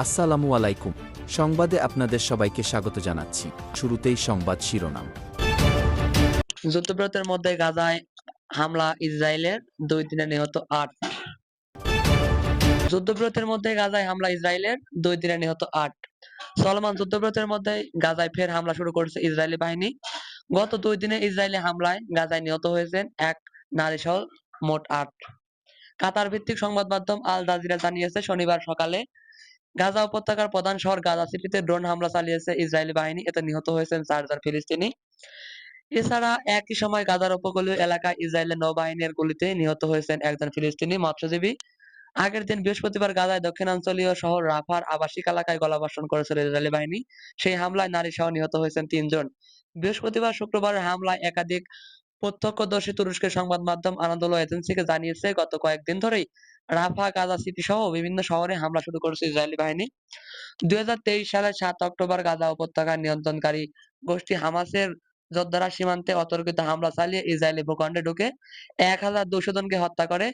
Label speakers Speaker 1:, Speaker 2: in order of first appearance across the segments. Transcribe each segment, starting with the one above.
Speaker 1: আসসালামু আলাইকুম। সংবাদে আপনাদের সবাইকে স্বাগত জানাচ্ছি। শুরুতেই সংবাদ শিরোনাম।
Speaker 2: যুদ্ধবিরতির মধ্যে গাজায় হামলা ইসরায়েলের দুই দিনে নিহত আট। যুদ্ধবিরতির মধ্যে গাজায় হামলা ইসরায়েলের দুই দিনে নিহত আট। চলমান যুদ্ধবিরতির মধ্যে গাজায় ফের হামলা শুরু করেছে ইসরায়েলি বাহিনী। গত দুই দিনে ইসরায়েলি হামলায় গাজায় নিহত হয়েছেন এক নারী সহ মোট আট। কাতার ভিত্তিক সংবাদ মাধ্যম আল জাজিরা জানিয়েছে, শনিবার সকালে গাজা উপত্যকার প্রধান শহর গাজা সিটিতে ড্রোন হামলা চালিয়েছে ইসরায়েলি বাহিনী। এতে নিহত হয়েছেন চারজন ফিলিস্তিনি। এছাড়া একই সময় গাজার উপকূলীয় এলাকায় ইসরায়েলের নৌবাহিনীর গুলিতে নিহত হয়েছেন একজন ফিলিস্তিনি মৎস্যজীবী। আগের দিন বৃহস্পতিবার গাজায় দক্ষিণাঞ্চলীয় শহর রাফার আবাসিক এলাকায় গোলাবর্ষণ করেছিল ইসরায়েলি বাহিনী। সেই হামলায় নারী সহ নিহত হয়েছেন তিনজন। বৃহস্পতিবার শুক্রবারের হামলায় একাধিক প্রত্যক্ষদর্শী তুরস্কের সংবাদ মাধ্যম আনাদোলো এজেন্সিকে জানিয়েছে, গত কয়েকদিন ধরেই রাফা, গাজা সিটি সহ বিভিন্ন শহরে হামলা শুরু করেছে ইসরায়েলি বাহিনী। দুই সালের সাত অক্টোবর গাজা উপত্যকা নিয়ন্ত্রণকারী গোষ্ঠী হামাসের যোদ্ধারা সীমান্তে অতর্কিত হামলা চালিয়ে ইসরায়েলি ভূখণ্ডে ঢুকে এক হাজার দুশো জনকে হত্যা করে।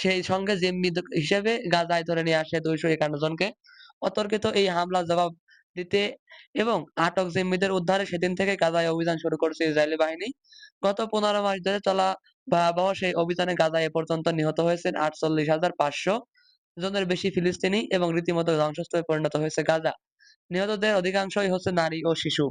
Speaker 2: সেই সঙ্গে জিম্মি হিসেবে গাজায় ধরে নিয়ে আসে দুইশো একান্ন জনকে। অতর্কিত এই হামলা জবাব দিতে এবং আটক জিম্মিদের উদ্ধারে সেদিন থেকে গাজায় অভিযান শুরু করেছে ইসরায়েলি বাহিনী। গত পনেরো মাস ধরে চলা ভয়াবহ সেই অভিযানে গাজায় এ পর্যন্ত নিহত হয়েছেন আটচল্লিশ হাজার পাঁচশো জনের বেশি ফিলিস্তিনি এবং রীতিমতো ধ্বংসস্তূপে পরিণত হয়েছে গাজা। নিহতদের অধিকাংশই হচ্ছে নারী ও শিশু।